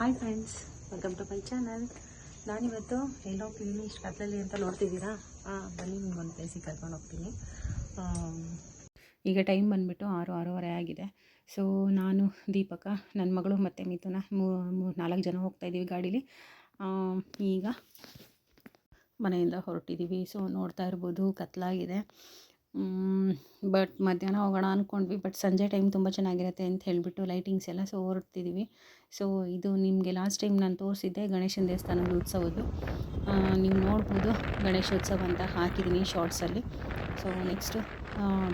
Hi friends welcome to my channel ನಾನಿವತ್ತು ಎಲ್ಲೋ ಇಷ್ಟು ಕತ್ತಲಲ್ಲಿ ಅಂತ ನೋಡ್ತಿದ್ದೀರಾ? ಬನ್ನಿ ನಿಮ್ಗೊಂದು ಪ್ಲೇಸಿಗೆ ಕರ್ಕೊಂಡು ಹೋಗ್ತೀನಿ. ಈಗ ಟೈಮ್ ಬಂದುಬಿಟ್ಟು ಆರು, ಆರೂವರೆ ಆಗಿದೆ. ಸೊ ನಾನು, ದೀಪಕ ನನ್ನ ಮಗಳು ಮತ್ತು ಮಿಥುನ ಮೂರು ನಾಲ್ಕು ಜನ ಹೋಗ್ತಾ ಇದ್ದೀವಿ ಗಾಡೀಲಿ. ಈಗ ಮನೆಯಿಂದ ಹೊರಟಿದ್ದೀವಿ. ಸೊ ನೋಡ್ತಾ ಇರ್ಬೋದು, ಕತ್ಲಾಗಿದೆ. ಬಟ್ ಮಧ್ಯಾಹ್ನ ಹೋಗೋಣ ಅಂದ್ಕೊಂಡ್ವಿ ಬಟ್ ಸಂಜೆ ಟೈಮ್ ತುಂಬ ಚೆನ್ನಾಗಿರುತ್ತೆ ಅಂತ ಹೇಳಿಬಿಟ್ಟು ಲೈಟಿಂಗ್ಸ್ ಎಲ್ಲ ಸೊ ಹೊರಡ್ತಿದ್ದೀವಿ ಸೊ ಇದು ನಿಮಗೆ ಲಾಸ್ಟ್ ಟೈಮ್ ನಾನು ತೋರಿಸಿದ್ದೆ ಗಣೇಶನ ದೇವಸ್ಥಾನದ ಉತ್ಸವದ್ದು ನೀವು ನೋಡ್ಬೋದು ಗಣೇಶೋತ್ಸವ ಅಂತ ಹಾಕಿದ್ದೀನಿ ಶಾರ್ಟ್ಸಲ್ಲಿ. ಸೊ ನೆಕ್ಸ್ಟು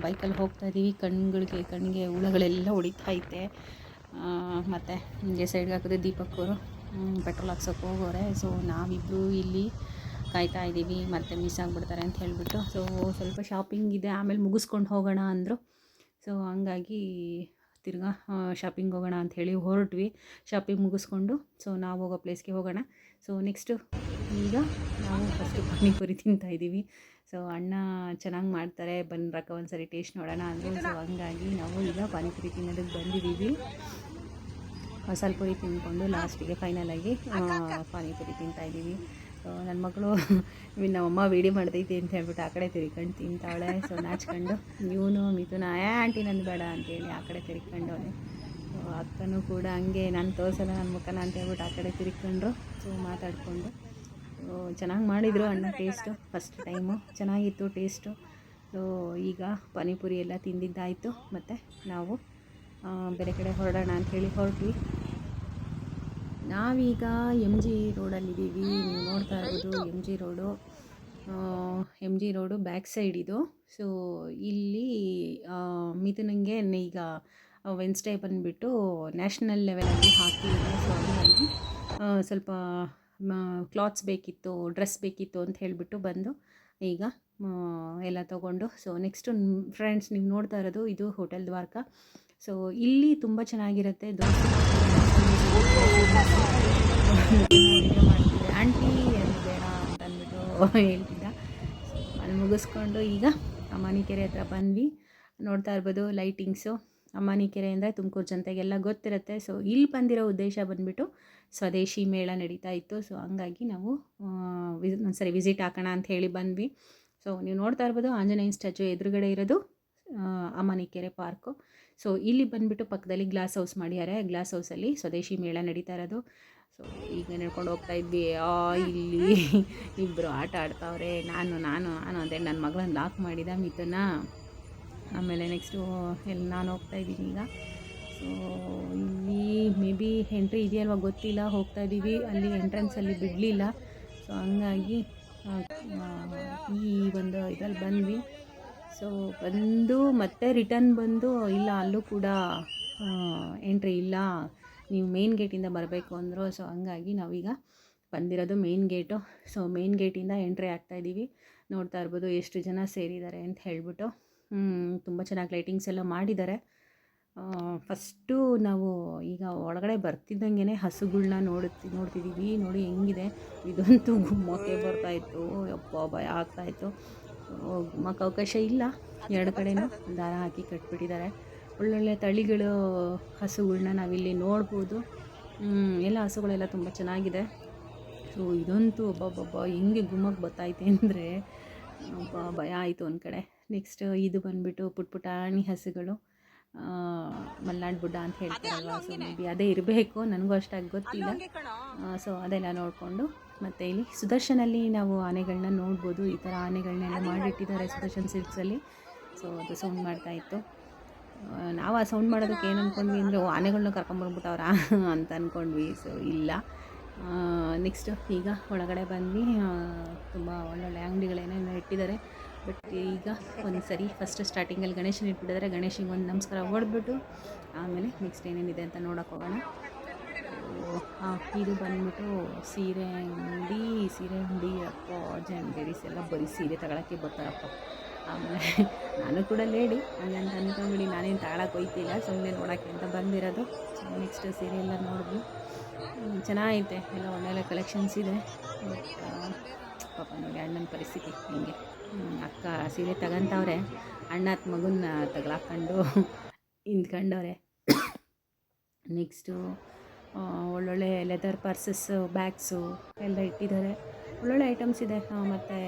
ಬೈಕಲ್ಲಿ ಹೋಗ್ತಾ ಇದ್ದೀವಿ ಕಣ್ಗಳಿಗೆ ಕಣ್ಣಿಗೆ ಹುಳಗಳೆಲ್ಲ ಹೊಡಿತಾ ಐತೆ. ಮತ್ತು ಹಿಂಗೆ ಸೈಡ್ಗೆ ಹಾಕಿದ್ರೆ ದೀಪಕ್ಕವರು ಪೆಟ್ರೋಲ್ ಹಾಕ್ಸೋಕೆ ಹೋಗೋರೆ. ಸೊ ನಾವಿಬ್ಬರು ಇಲ್ಲಿ ಕಾಯ್ತಾ ಇದ್ದೀವಿ, ಮತ್ತೆ ಮಿಸ್ ಆಗಿಬಿಡ್ತಾರೆ ಅಂತ ಹೇಳಿಬಿಟ್ಟು. ಸೊ ಸ್ವಲ್ಪ ಶಾಪಿಂಗ್ ಇದೆ, ಆಮೇಲೆ ಮುಗಿಸ್ಕೊಂಡು ಹೋಗೋಣ ಅಂದರು. ಸೊ ಹಂಗಾಗಿ ತಿರ್ಗಾ ಶಾಪಿಂಗ್ ಹೋಗೋಣ ಅಂತ ಹೇಳಿ ಹೊರಟ್ವಿ. ಶಾಪಿಂಗ್ ಮುಗಿಸ್ಕೊಂಡು ಸೊ ನಾವು ಹೋಗೋ ಪ್ಲೇಸ್ಗೆ ಹೋಗೋಣ. ಸೊ ನೆಕ್ಸ್ಟು ಈಗ ನಾವು ಫಸ್ಟು ಪಾನಿಪುರಿ ತಿಂತಾ ಇದ್ದೀವಿ. ಸೊ ಅಣ್ಣ ಚೆನ್ನಾಗಿ ಮಾಡ್ತಾರೆ ಬಂದ್ರಕ್ಕ ಒಂದು ಸರಿ ಟೇಸ್ಟ್ ನೋಡೋಣ ಅಂದರು. ಸೊ ಹಂಗಾಗಿ ನಾವು ಈಗ ಪಾನಿಪುರಿ ತಿನ್ನೋದಕ್ಕೆ ಬಂದಿದ್ದೀವಿ. ಮಸಾಲೆ ಪುರಿ ತಿಂದ್ಕೊಂಡು ಲಾಸ್ಟಿಗೆ ಫೈನಲಾಗಿ ಪಾನಿಪುರಿ ತಿಂತಾ ಇದ್ದೀವಿ. ಸೊ ನನ್ನ ಮಗಳು ನಮ್ಮಮ್ಮ ವೇಡಿ ಮಾಡ್ತೈತಿ ಅಂತ ಹೇಳ್ಬಿಟ್ಟು ಆ ಕಡೆ ತಿರ್ಕೊಂಡು ತಿಂತಾಳೆ. ಸೊ ನಾಚ್ಕೊಂಡು, ಇವನು ಮಿಥುನ ಆಂಟಿ, ನಂದು ಬೇಡ ಅಂತೇಳಿ ಆ ಕಡೆ ತಿರ್ಕೊಂಡವನೆ ಸೊ ಅಕ್ಕನೂ ಕೂಡ ಹಂಗೆ, ನಾನು ತೋರಿಸಲ್ಲ ನನ್ನ ಮುಖನ ಅಂತ ಹೇಳ್ಬಿಟ್ಟು ಆ ಕಡೆ ತಿರ್ಕೊಂಡ್ರು ಸೊ ಮಾತಾಡಿಕೊಂಡು. ಚೆನ್ನಾಗಿ ಮಾಡಿದರು ಅಣ್ಣ ಟೇಸ್ಟು ಫಸ್ಟ್ ಟೈಮು ಚೆನ್ನಾಗಿತ್ತು ಟೇಸ್ಟು ಸೊ ಈಗ ಪಾನಿಪುರಿ ಎಲ್ಲ ತಿಂದಿದ್ದಾಯಿತು. ಮತ್ತು ನಾವು ಬೇರೆ ಕಡೆ ಹೊರಡೋಣ ಅಂಥೇಳಿ ಹೊರಟ್ವಿ. ನಾವೀಗ ಎಂ ಜಿ ರೋಡಲ್ಲಿದ್ದೀವಿ. ನೀವು ನೋಡ್ತಾ ಇರೋದು M G road. M G road back side ಇದು. ಸೊ ಇಲ್ಲಿ ಮಿಥುನಂಗೆ ಈಗ ವೆನ್ಸ್ಡೇ ಬಂದುಬಿಟ್ಟು ನ್ಯಾಷನಲ್ ಲೆವೆಲಲ್ಲಿ ಹಾಕಿ ಸೊ ಹಾಗಾಗಿ ಸ್ವಲ್ಪ ಕ್ಲಾತ್ಸ್ ಬೇಕಿತ್ತು ಡ್ರೆಸ್ ಬೇಕಿತ್ತು ಅಂತ ಹೇಳಿಬಿಟ್ಟು ಬಂದು ಈಗ ಎಲ್ಲ ತೊಗೊಂಡು. ಸೊ ನೆಕ್ಸ್ಟು ಫ್ರೆಂಡ್ಸ್ ನೀವು ನೋಡ್ತಾ ಇರೋದು ಇದು ಹೋಟೆಲ್ ದ್ವಾರಕ ಸೊ ಇಲ್ಲಿ ತುಂಬ ಚೆನ್ನಾಗಿರುತ್ತೆ. ದೋಸೆ ಆಂಟಿ ಏನು ಬೇಡ ಅಂತ ಅಂದ್ಬಿಟ್ಟು ಹೇಳ್ತಿದ್ದ. ಸೊ ಅಲ್ಲಿ ಮುಗಿಸ್ಕೊಂಡು ಈಗ ಅಮಾನಿಕೆರೆ ಹತ್ರ ಬಂದ್ವಿ. ನೋಡ್ತಾ ಇರ್ಬೋದು ಲೈಟಿಂಗ್ಸು ಅಮಾನಿಕೆರೆ ಅಂದರೆ ತುಮಕೂರು ಜನತೆಗೆಲ್ಲ ಗೊತ್ತಿರುತ್ತೆ. ಸೊ ಇಲ್ಲಿ ಬಂದಿರೋ ಉದ್ದೇಶ ಬಂದುಬಿಟ್ಟು ಸ್ವದೇಶಿ ಮೇಳ ನಡೀತಾ ಇತ್ತು. ಸೊ ಹಂಗಾಗಿ ನಾವು ವಿಸ್ ಒಂದ್ಸರಿ ವಿಸಿಟ್ ಹಾಕೋಣ ಅಂತ ಹೇಳಿ ಬಂದ್ವಿ. ಸೊ ನೀವು ನೋಡ್ತಾ ಇರ್ಬೋದು ಆಂಜನೇಯ ಸ್ಟ್ಯಾಚು ಎದುರುಗಡೆ ಇರೋದು ಅಮಾನಿಕೆರೆ ಪಾರ್ಕು ಸೊ ಇಲ್ಲಿ ಬಂದುಬಿಟ್ಟು ಪಕ್ಕದಲ್ಲಿ ಗ್ಲಾಸ್ ಹೌಸ್ ಮಾಡಿದ್ದಾರೆ. ಗ್ಲಾಸ್ ಹೌಸಲ್ಲಿ ಸ್ವದೇಶಿ ಮೇಳ ನಡೀತಾ ಇರೋದು. ಸೊ ಈಗ ನಡ್ಕೊಂಡು ಹೋಗ್ತಾ ಇದ್ವಿ. ಆ, ಇಲ್ಲಿ ಇಬ್ಬರು ಆಟ ಆಡ್ತಾವ್ರೆ. ನಾನು ನಾನು ನಾನು ಅದೇ ನನ್ನ ಮಗಳನ್ನ ಲಾಕ್ ಮಾಡಿದ ಮಿತನ ಆಮೇಲೆ ನೆಕ್ಸ್ಟು ಎಲ್ಲಿ ನಾನು ಹೋಗ್ತಾ ಇದ್ದೀನಿ ಈಗ. ಸೊ ಇಲ್ಲಿ ಮೇ ಬಿ ಎಂಟ್ರಿ ಇದೆಯಲ್ವ ಗೊತ್ತಿಲ್ಲ. ಹೋಗ್ತಾ ಇದ್ದೀವಿ. ಅಲ್ಲಿ ಎಂಟ್ರೆನ್ಸಲ್ಲಿ ಬಿಡಲಿಲ್ಲ. ಸೊ ಹಂಗಾಗಿ ಈ ಒಂದು ಇದ್ರಲ್ಲಿ ಬಂದ್ವಿ. ಸೊ ಬಂದು ಮತ್ತೆ ರಿಟರ್ನ್ ಬಂದು ಇಲ್ಲ, ಅಲ್ಲೂ ಕೂಡ ಎಂಟ್ರಿ ಇಲ್ಲ. ನೀವು ಮೇನ್ ಗೇಟಿಂದ ಬರಬೇಕು ಅಂದರು ಸೊ ಹಂಗಾಗಿ ನಾವೀಗ ಬಂದಿರೋದು ಮೇನ್ ಗೇಟು ಸೊ ಮೇನ್ ಗೇಟಿಂದ ಎಂಟ್ರಿ ಆಗ್ತಾ ಇದ್ದೀವಿ ನೋಡ್ತಾ ಇರ್ಬೋದು ಎಷ್ಟು ಜನ ಸೇರಿದ್ದಾರೆ ಅಂತ ಹೇಳ್ಬಿಟ್ಟು. ತುಂಬ ಚೆನ್ನಾಗಿ ಲೈಟಿಂಗ್ಸ್ ಎಲ್ಲ ಮಾಡಿದ್ದಾರೆ. ಫಸ್ಟು ನಾವು ಈಗ ಒಳಗಡೆ ಬರ್ತಿದ್ದಂಗೆ ಹಸುಗಳನ್ನ ನೋಡುತ್ತಿ ನೋಡ್ತಿದ್ದೀವಿ ನೋಡಿ ಹೆಂಗಿದೆ. ಇದಂತೂ ಗುಮ್ಮಕ್ಕೆ ಬರ್ತಾಯಿತ್ತು ಯಪ್ಪ, ಭಯ ಆಗ್ತಾಯಿತ್ತು ಗುಮ್ಮಕ್ಕೆ ಅವಕಾಶ ಇಲ್ಲ. ಎರಡು ಕಡೆನೂ ದಾರ ಹಾಕಿ ಕಟ್ಬಿಟ್ಟಿದ್ದಾರೆ. ಒಳ್ಳೊಳ್ಳೆ ತಳಿಗಳು ಹಸುಗಳನ್ನ ನಾವಿಲ್ಲಿ ನೋಡ್ಬೋದು. ಎಲ್ಲ ಹಸುಗಳೆಲ್ಲ ತುಂಬ ಚೆನ್ನಾಗಿದೆ. ಸೊ ಇದಂತೂ ಒಬ್ಬೊಬ್ಬೊಬ್ಬ ಹೆಂಗೆ ಗುಮ್ಮಕ್ಕೆ ಬರ್ತಾಯ್ತು ಅಂದರೆ ಭಯ ಆಯಿತು ಒಂದು ಕಡೆ. ನೆಕ್ಸ್ಟ್ ಇದು ಬಂದುಬಿಟ್ಟು ಪುಟ್ ಪುಟಾಣಿ ಹಸುಗಳು. ಮಲ್ನಾಡು ಮಲ್ನಾಡ್ ಬುಡ್ಡ ಅಂತ ಹೇಳ್ತಾರಲ್ವ ಸೊ ಮೇ ಬಿ ಅದೇ ಇರಬೇಕು. ನನಗೂ ಅಷ್ಟಾಗಿ ಗೊತ್ತಿಲ್ಲ. ಸೊ ಅದೆಲ್ಲ ನೋಡಿಕೊಂಡು ಮತ್ತು ಇಲ್ಲಿ ಸುದರ್ಶನಲ್ಲಿ ನಾವು ಆನೆಗಳನ್ನ ನೋಡ್ಬೋದು. ಈ ಥರ ಆನೆಗಳನ್ನೆಲ್ಲ ಮಾಡಿಟ್ಟಿದ್ದಾರೆ ಸುದರ್ಶನ್ ಸಿಲ್ಕ್ಸಲ್ಲಿ. ಸೊ ಅದು ಸೌಂಡ್ ಮಾಡ್ತಾಯಿತ್ತು ನಾವು ಆ ಸೌಂಡ್ ಮಾಡೋದಕ್ಕೆ ಏನು ಅಂದ್ಕೊಂಡ್ವಿ ಅಂದರೆ, ಓ ಆನೆಗಳನ್ನ ಅಂತ ಅಂದ್ಕೊಂಡ್ವಿ ಸೊ ಇಲ್ಲ. ನೆಕ್ಸ್ಟು ಈಗ ಒಳಗಡೆ ಬಂದ್ವಿ. ತುಂಬ ಒಳ್ಳೊಳ್ಳೆ ಅಂಗಡಿಗಳೇನೇನೋ ಇಟ್ಟಿದ್ದಾರೆ. ಬಟ್ ಈಗ ಒಂದು ಸರಿ ಫಸ್ಟ್ ಸ್ಟಾರ್ಟಿಂಗಲ್ಲಿ ಗಣೇಶನ ಇಟ್ಬಿಟ್ಟಿದ್ದಾರೆ. ಗಣೇಶನಿಗೆ ಒಂದು ನಮಸ್ಕಾರ ಹೊಡೆದ್ಬಿಟ್ಟು ಆಮೇಲೆ ನೆಕ್ಸ್ಟ್ ಏನೇನಿದೆ ಅಂತ ನೋಡೋಕೆ ಹೋಗೋಣ. ಇದು ಬಂದ್ಬಿಟ್ಟು ಸೀರೆ ಅಂಗಡಿ ಸೀರೆ ಅಂಗಡಿ, ಅಪ್ಪ ಜನ್ ಲೇಡೀಸ್ ಎಲ್ಲ ಬರೀ ಸೀರೆ ತಗೊಳಕ್ಕೆ ಬರ್ತಾರಪ್ಪ. ಆಮೇಲೆ ನಾನು ಕೂಡ ಲೇಡಿ, ಹಂಗಂತ ಅಂದ್ಕೊಂಬಿಡಿ ನಾನೇನು ತಗೊಳಕ್ಕೆ ಹೋಯ್ತಿಲ್ಲ ಸುಮ್ಮನೆ ನೋಡೋಕ್ಕೆ ಅಂತ ಬಂದಿರೋದು. ನೆಕ್ಸ್ಟ್ ಸೀರೆ ಎಲ್ಲ ನೋಡಿದ್ವಿ. ಚೆನ್ನಾಗೈತೆ, ಎಲ್ಲ ಒಳ್ಳೆ ಕಲೆಕ್ಷನ್ಸ್ ಇದೆ. ಪಾಪ ನೋಡಿ ಅಣ್ಣನ ಪರಿಸ್ಥಿತಿ ಹಿಂಗೆ. ಅಕ್ಕ ಸೀರೆ ತಗೊಂತವ್ರೆ ಅಣ್ಣ ಅತ್ತ ಮಗನ್ನ ತಗೊಳಕ್ಕಂಡು ನಿಂತ್ಕೊಂಡವ್ರೆ. ನೆಕ್ಸ್ಟು ಒಳ್ಳೊಳ್ಳೆ ಲೆದರ್ ಪರ್ಸಸ್ಸು ಬ್ಯಾಗ್ಸು ಎಲ್ಲ ಇಟ್ಟಿದ್ದಾರೆ. ಒಳ್ಳೊಳ್ಳೆ ಐಟಮ್ಸ್ ಇದೆ. ಮತ್ತು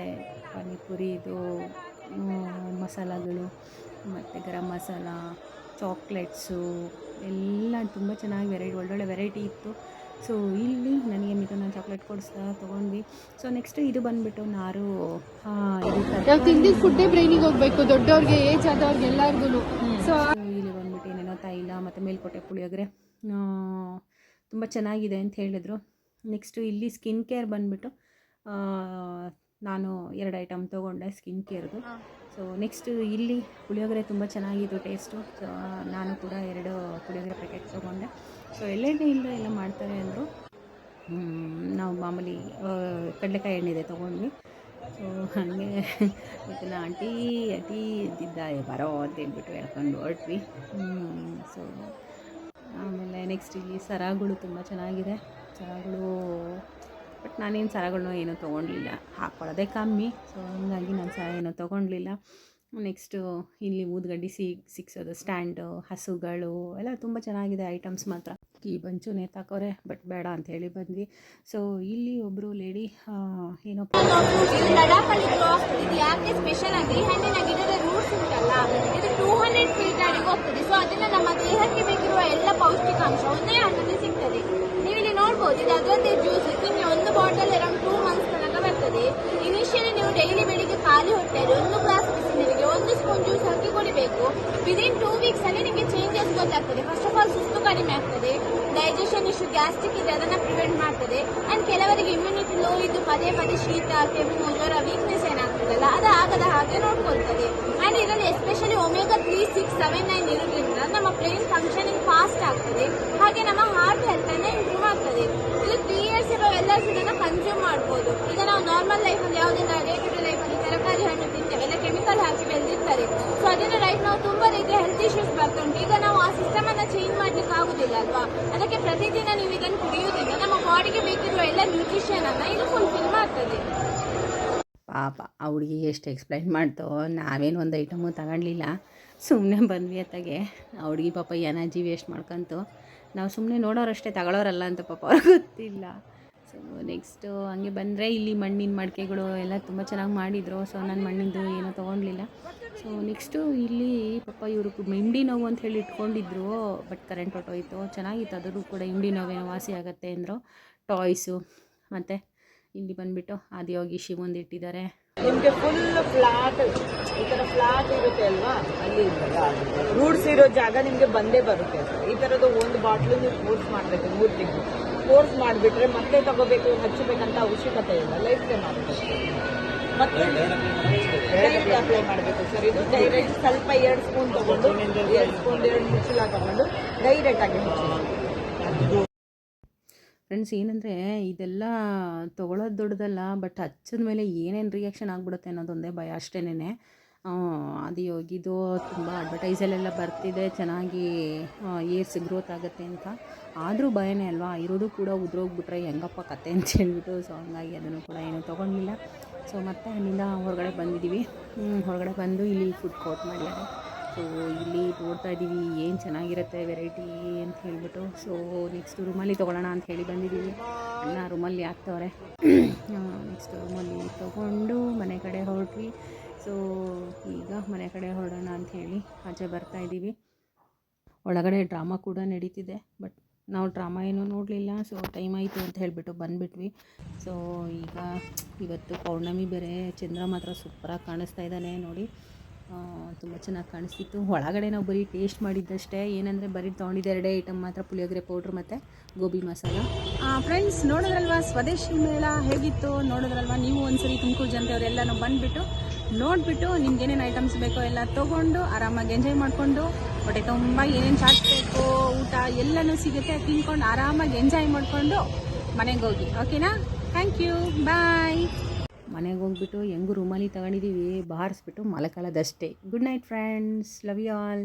ಪಾನಿಪುರಿ ಇದು ಮಸಾಲಗಳು ಮತ್ತು ಗರಂ ಮಸಾಲ ಚಾಕ್ಲೇಟ್ಸು ಎಲ್ಲ ತುಂಬ ಚೆನ್ನಾಗಿ ವೆರೈಟಿ ಒಳ್ಳೊಳ್ಳೆ ವೆರೈಟಿ ಇತ್ತು. ಸೊ ಇಲ್ಲಿ ನನಗೆ ನಾನು ಚಾಕ್ಲೇಟ್ ಕೊಡಿಸ್ತಾ ತೊಗೊಂಡ್ವಿ. ಸೊ ನೆಕ್ಸ್ಟ್ ಇದು ಬಂದುಬಿಟ್ಟು ನಾರು ಇದು ನಾವು ತಿಂದಿದ್ದ ಫುಡ್ಡೇ ಬ್ರೈನಿಗೆ ಹೋಗಬೇಕು. ದೊಡ್ಡವ್ರಿಗೆ ಏಜ್ ಆದವ್ರಿಗೆ ಎಲ್ಲರಿಗೂ ಸೊ ಸೊ ಇಲ್ಲಿ ಬಂದುಬಿಟ್ಟು ಏನೇನೋ ತೈಲ ಮತ್ತು ಮೇಲ್ಕೋಟೆ ಪುಳಿಯೋಗರೆ. ತುಂಬ ಚೆನ್ನಾಗಿದೆ ಅಂತ ಹೇಳಿದರು. ನೆಕ್ಸ್ಟು ಇಲ್ಲಿ ಸ್ಕಿನ್ ಕೇರ್ ಬಂದುಬಿಟ್ಟು ನಾನು ಎರಡು ಐಟಮ್ ತೊಗೊಂಡೆ ಸ್ಕಿನ್ ಕೇರ್ದು ಸೊ ನೆಕ್ಸ್ಟು ಇಲ್ಲಿ ಪುಳಿಯೋಗರೆ ತುಂಬ ಚೆನ್ನಾಗಿತ್ತು ಟೇಸ್ಟು ಸೊ ನಾನು ಕೂಡ ಎರಡು ಪುಳಿಯೋಗರೆ ಪ್ಯಾಕೆಟ್ ತೊಗೊಂಡೆ. ಸೊ ಎಳ್ಳೆಣ್ಣೆಯಿಂದ ಎಲ್ಲ ಮಾಡ್ತಾರೆ ಅಂದರು. ನಾವು ಮಾಮೂಲಿ ಕಡಲೆಕಾಯಿ ಕಡಲೆಕಾಯಿ ಎಣ್ಣೆದೆ ತೊಗೊಂಡ್ವಿ. ಸೊ ಹಾಗೆ ಮತ್ತು ನಾ ಆಂಟಿ ಅಟೀ ಇದ್ದಿದ್ದ ಬರೋ ಅಂತ ಹೇಳ್ಬಿಟ್ಟು ಹೇಳ್ಕೊಂಡು ಹೊರಟ್ವಿ. ಸೊ ಆಮೇಲೆ ನೆಕ್ಸ್ಟ್ ಇಲ್ಲಿ ಸರಗಳು ತುಂಬ ಚೆನ್ನಾಗಿದೆ. ಸರಗಳು ಬಟ್ ನಾನೇನು ಸರಗಳನ್ನ ಏನೂ ತೊಗೊಂಡಿಲ್ಲ ಹಾಕ್ಕೊಳ್ಳೋದೇ ಕಮ್ಮಿ. ಸೊ ಹಂಗಾಗಿ ನಾನು ಸರ ಏನು ತೊಗೊಂಡಿಲ್ಲ ನೆಕ್ಸ್ಟು ಇಲ್ಲಿ ಊದ್ಗಡ್ಡಿ ಸಿ ಸಿಕ್ಸೋದು ಸ್ಟ್ಯಾಂಡು ಹಸುಗಳು, ಎಲ್ಲ ತುಂಬ ಚೆನ್ನಾಗಿದೆ ಐಟಮ್ಸ್ ಮಾತ್ರ. ಈ ಬಂಚು ನೇತಾಕೋರೆ ಬಟ್ ಬೇಡ ಅಂತ ಹೇಳಿ ಬಂದ್ವಿ. ಸೊ ಇಲ್ಲಿ ಒಬ್ಬರು ಲೇಡಿ ಏನೋ ಇದು ಲಡಾಖಲ್ಲಿ ಗ್ರೋ ಆಗ್ತದೆ ಇದು ಯಾಕೆ ಸ್ಪೆಷಲ್ ಅಂದ್ರೆ ಈ ಹಣ್ಣಿನ ಗಿಡದ ರೂಟ್ಸ್ ಉಂಟಲ್ಲ ಇದು ಟೂ ಹಂಡ್ರೆಡ್ ಫೀಟ್ ಅಡಿಗೆ ಹೋಗ್ತದೆ ಸೊ ಅದನ್ನ ನಮ್ಮ ದೇಹಕ್ಕೆ ಬೇಕಿರುವ ಎಲ್ಲ ಪೌಷ್ಟಿಕಾಂಶ ಒಂದೇ ಹಣ್ಣಲ್ಲಿ ಸಿಗ್ತದೆ. ನೀವು ಇಲ್ಲಿ ನೋಡ್ಬೋದು, ಇದು ಅದರದ್ದೇ ಜ್ಯೂಸ್ ನಿಮಗೆ ಒಂದು ಬಾಟಲ್ ಅರೌಂಡ್ ಟೂ ಮಂತ್ಸ್ ತನಕ ಬರ್ತದೆ. ಇನಿಷಿಯಲಿ ನೀವು ಡೈಲಿ ಬೆಳಿಗ್ಗೆ ಖಾಲಿ ಹೊಟ್ಟೆಯಲ್ಲಿ ಒಂದು ಗ್ಲಾಸ್ ಬಿಸಿ ನೀರಿಗೆ, ಒಂದು spoon juice within two weeks ಅಲ್ಲಿ ನಿಮಗೆ ಚೇಂಜಸ್ ಗೊತ್ತಾಗ್ತದೆ. ಫಸ್ಟ್ ಆಫ್ ಆಲ್ ಸುಸ್ತು ಕಡಿಮೆ ಆಗ್ತದೆ. ಡೈಜೆಷನ್ ಇಶ್ಯೂ ಗ್ಯಾಸ್ಟ್ರಿಕ್ ಇದೆ ಅದನ್ನ ಪ್ರಿವೆಂಟ್ ಮಾಡ್ತದೆ. ಅಂಡ್ ಕೆಲವರಿಗೆ ಇಮ್ಯುನಿಟಿ ಲೋ ಇದ್ದು ಪದೇ ಪದೇ ಶೀತ, ಕೆಮ್ಮು, ಜ್ವರ ವೀಕ್ನೆಸ್ ಏನಾಗ್ತದಲ್ಲ ಅದು ಆಗದ ಹಾಗೆ ನೋಡ್ಕೊಳ್ತದೆ. ಅಂಡ್ ಇದರಲ್ಲಿ especially omega three six seven nine ಇರೋದ್ರಿಂದ ನಮ್ಮ ಬ್ರೈನ್ ಫಂಕ್ಷನಿಂಗ್ ಫಾಸ್ಟ್ ಆಗ್ತದೆ. ಹಾಗೆ ನಮ್ಮ ಹಾರ್ಟ್ ಹೆಲ್ತ್ ಅನ್ನ ಇಂಪ್ರೂವ್ ಆಗ್ತದೆ. ಇದು ತ್ರೀ ಇಯರ್ಸ್ ಇರೋ ಎಲ್ಲ ಇದನ್ನ ಕನ್ಸ್ಯೂಮ್ ಮಾಡ್ಬೋದು. ಈಗ ನಾವು ನಾರ್ಮಲ್ ಲೈಫಲ್ಲಿ ಯಾವುದೆಲ್ಲ ಡೇ ಟು ಡೇ ಲೈಫಲ್ಲಿ ತರಕಾರಿ ಹಣ್ಣು ತಿಂತೇವೆ ಎಲ್ಲ ಕೆಮಿಕಲ್ ಹಾಕಿ ಬೆಳೆದಿರ್ತಾರೆ. ಸೊ ಅದನ್ನ ರೈಟ್ ನಾವು ತುಂಬಾ ರೀತಿಯ ಹೆಲ್ತ್ ಇಶ್ಯೂಸ್ ಬರ್ತುಂಟು ಈಗ ನಾವು ಆ ಸಿಸ್ಟಮ್ ಅನ್ನ ಚೇಂಜ್ ಮಾಡ್ಲಿಕ್ಕೆ ಆಗುದಿಲ್ಲ ಅಲ್ವಾ? ಅದಕ್ಕೆ ಪ್ರತಿದಿನ ನೀವು ಇದನ್ನು ಕುಡಿಯುವುದಿಲ್ಲ. ನಮ್ಮ ಬಾಡಿಗೆ ಬೇಕಿರುವ ಎಲ್ಲ ನ್ಯೂಟ್ರಿಷನ್ ಅನ್ನ ಇದು ಫುಲ್ಫಿಲ್ ಮಾಡ್ತದೆ. ಪಾಪ, ಆ ಎಷ್ಟು ಎಕ್ಸ್ಪ್ಲೈನ್ ಮಾಡ್ತೋ? ನಾವೇನು ಒಂದು ಐಟಮು ತಗೊಳ್ಲಿಲ್ಲ ಸುಮ್ಮನೆ ಬಂದ್ವಿ ಅತ್ತಾಗೆ. ಆ ಹುಡುಗಿ ಪಾಪ ಎನರ್ಜಿ ವೇಸ್ಟ್ ಮಾಡ್ಕೊಂತು. ನಾವು ಸುಮ್ಮನೆ ನೋಡೋರಷ್ಟೇ ತಗೊಳ್ಳೋರಲ್ಲ ಅಂತ ಪಾಪ ಅವ್ರಿಗೆ ಗೊತ್ತಿಲ್ಲ. ಸೊ ನೆಕ್ಸ್ಟು ಹಂಗೆ ಬಂದರೆ ಇಲ್ಲಿ ಮಣ್ಣಿನ ಮಡಿಕೆಗಳು ಎಲ್ಲ ತುಂಬ ಚೆನ್ನಾಗಿ ಮಾಡಿದರು. ಸೊ ನಾನು ಮಣ್ಣಿಂದು ಏನೂ ತೊಗೊಂಡಿಲ್ಲ ಸೊ ನೆಕ್ಸ್ಟು ಇಲ್ಲಿ ಪಾಪ ಇವರು ಇಂಡಿ ನೋವು ಅಂತ ಹೇಳಿ ಇಟ್ಕೊಂಡಿದ್ರು ಬಟ್ ಕರೆಂಟ್ ಹೊಟ್ಟೋಯ್ತು ಚೆನ್ನಾಗಿತ್ತು. ಅದರೂ ಕೂಡ ಇಂಡಿ ನೋವೇನೋ ವಾಸಿ ಆಗುತ್ತೆ ಅಂದರು. ಟಾಯ್ಸು ಮತ್ತು ಇಲ್ಲಿ ಬಂದುಬಿಟ್ಟು ಆದಿಯೋಗಿ ಶಿವಂದು ಇಟ್ಟಿದ್ದಾರೆ. ಫ್ಲಾಟ್ ಇರುತ್ತೆ ಅಲ್ವಾ? ಅಲ್ಲಿ ರೂಟ್ಸ್ ಇರೋ ಜಾಗ ನಿಮ್ಗೆ ಬಂದೇ ಬರುತ್ತೆ. ಈ ತರದ ಒಂದು ಬಾಟ್ಲು ನೀವು ಫೋರ್ಸ್ ಮಾಡ್ಬೇಕು, ಮೂರು ತಿಂಗಳು. ಫೋರ್ಸ್ ಮಾಡ್ಬಿಟ್ರೆ ಮತ್ತೆ ತಗೋಬೇಕು, ಹಚ್ಚಬೇಕಂತ ಅವಶ್ಯಕತೆ ಇಲ್ಲ. ಲೈಫ್ ಟೈಮ್ ಮತ್ತೆ ಅಪ್ಲೈ ಮಾಡಬೇಕು ಸರ್ ಇದು ಡೈರೆಕ್ಟ್ ಸ್ವಲ್ಪ ಎರಡು ಸ್ಪೂನ್ ತಗೊಂಡು, ಎರಡು ಸ್ಪೂನ್ ಎರಡು ಮುಚ್ಚಲ ತಗೊಂಡು ಡೈರೆಕ್ಟ್ ಆಗಿ ಫ್ರೆಂಡ್ಸ್ ಏನಂದರೆ ಇದೆಲ್ಲ ತೊಗೊಳೋದು ದೊಡ್ಡದಲ್ಲ ಬಟ್ ಹಚ್ಚಿದ ಮೇಲೆ ಏನೇನು ರಿಯಾಕ್ಷನ್ ಆಗ್ಬಿಡುತ್ತೆ ಅನ್ನೋದೊಂದೇ ಭಯ ಅಷ್ಟೇನೆ ಅದು ಇದು ತುಂಬ ಅಡ್ವರ್ಟೈಸಲ್ಲೆಲ್ಲ ಬರ್ತಿದೆ, ಚೆನ್ನಾಗಿ ಏರ್ಸ್ ಗ್ರೋತ್ ಆಗುತ್ತೆ ಅಂತ. ಆದರೂ ಭಯನೇ ಅಲ್ವಾ? ಇರೋದು ಕೂಡ ಉದ್ರೋಗ್ಬಿಟ್ರೆ ಹೆಂಗಪ್ಪ ಕತೆ ಅಂತ ಹೇಳ್ಬಿಟ್ಟು ಸೊ ಹಂಗಾಗಿ ಅದನ್ನು ಕೂಡ ಏನು ತೊಗೊಂಡಿಲ್ಲ. ಸೊ ಮತ್ತೆ ಅಲ್ಲಿಂದ ಹೊರಗಡೆ ಬಂದಿದ್ದೀವಿ. ಹೊರಗಡೆ ಬಂದು ಇಲ್ಲಿ ಫುಡ್ ಕೋರ್ಟ್ ಮಾಡಿದ್ದಾರೆ. ಸೊ ಇಲ್ಲಿ ನೋಡ್ತಾ ಇದ್ದೀವಿ, ಏನು ಚೆನ್ನಾಗಿರುತ್ತೆ ವೆರೈಟಿ ಅಂತ ಹೇಳ್ಬಿಟ್ಟು. ಸೊ ನೆಕ್ಸ್ಟ್ ರೂಮಲ್ಲಿ ತೊಗೊಳ್ಳೋಣ ಅಂತ ಹೇಳಿ ಬಂದಿದ್ದೀವಿ. ಎಲ್ಲ ರೂಮಲ್ಲಿ ಹಾಕ್ತವ್ರೆ. ನೆಕ್ಸ್ಟ್ ರೂಮಲ್ಲಿ ತೊಗೊಂಡು ಮನೆ ಕಡೆ ಹೊರಟ್ವಿ. ಸೊ, ಈಗ ಮನೆ ಕಡೆ ಹೊರಡೋಣ ಅಂತ ಹೇಳಿ ಆಚೆ ಬರ್ತಾ ಇದ್ದೀವಿ. ಒಳಗಡೆ ಡ್ರಾಮಾ ಕೂಡ ನಡೀತಿದೆ, ಬಟ್ ನಾವು ಡ್ರಾಮಾ ಏನೂ ನೋಡಲಿಲ್ಲ. ಸೊ, ಟೈಮ್ ಆಯಿತು ಅಂತ ಹೇಳಿಬಿಟ್ಟು ಬಂದುಬಿಟ್ವಿ. ಸೊ, ಈಗ ಇವತ್ತು ಪೌರ್ಣಮಿ ಬೇರೆ, ಚಂದ್ರ ಮಾತ್ರ ಸೂಪರಾಗಿ ಕಾಣಿಸ್ತಾ ಇದ್ದಾನೆ ನೋಡಿ. ತುಂಬ ಚೆನ್ನಾಗಿ ಕಾಣಿಸ್ತಿತ್ತು. ಒಳಗಡೆ ನಾವು ಬರೀ ಟೇಸ್ಟ್ ಮಾಡಿದ್ದಷ್ಟೇ. ಏನಂದರೆ ಬರೀ ತೊಗೊಂಡಿದ್ದೆ ಎರಡೇ ಐಟಮ್ ಮಾತ್ರ, ಪುಳಿಯೋಗರೆ ಪೌಡ್ರ್ ಮತ್ತು ಗೋಬಿ ಮಸಾಲ. ಫ್ರೆಂಡ್ಸ್ ನೋಡಿದ್ರಲ್ವಾ? ಸ್ವದೇಶಿ ಮೇಳ ಹೇಗಿತ್ತು? ನೋಡಿದ್ರಲ್ವಾ? ನೀವು ಒಂದ್ಸರಿ ತುಮಕೂರು ಜನರವರೆಲ್ಲನೂ ಬಂದುಬಿಟ್ಟು ನೋಡಿಬಿಟ್ಟು ನಿಮ್ಗೆ ಏನೇನು ಐಟಮ್ಸ್ ಬೇಕೋ ಎಲ್ಲ ತೊಗೊಂಡು ಆರಾಮಾಗಿ ಎಂಜಾಯ್ ಮಾಡಿಕೊಂಡು, ಹೊಟ್ಟೆ ತುಂಬ ಏನೇನು ಚಾಟ್ ಬೇಕು, ಊಟ ಎಲ್ಲನೂ ಸಿಗುತ್ತೆ, ತಿನ್ಕೊಂಡು ಆರಾಮಾಗಿ ಎಂಜಾಯ್ ಮಾಡಿಕೊಂಡು ಮನೆಗೆ ಹೋಗಿ. ಓಕೆನಾ ಥ್ಯಾಂಕ್ ಯು ಬಾಯ್ ಮನೆಗೆ ಹೋಗ್ಬಿಟ್ಟು ಹೆಂಗೂ ರೂಮಲ್ಲಿ ತಗೊಂಡಿದ್ದೀವಿ ಬಾರಿಸ್ಬಿಟ್ಟು ಮಲಕಾಲದಷ್ಟೇ good night friends love you all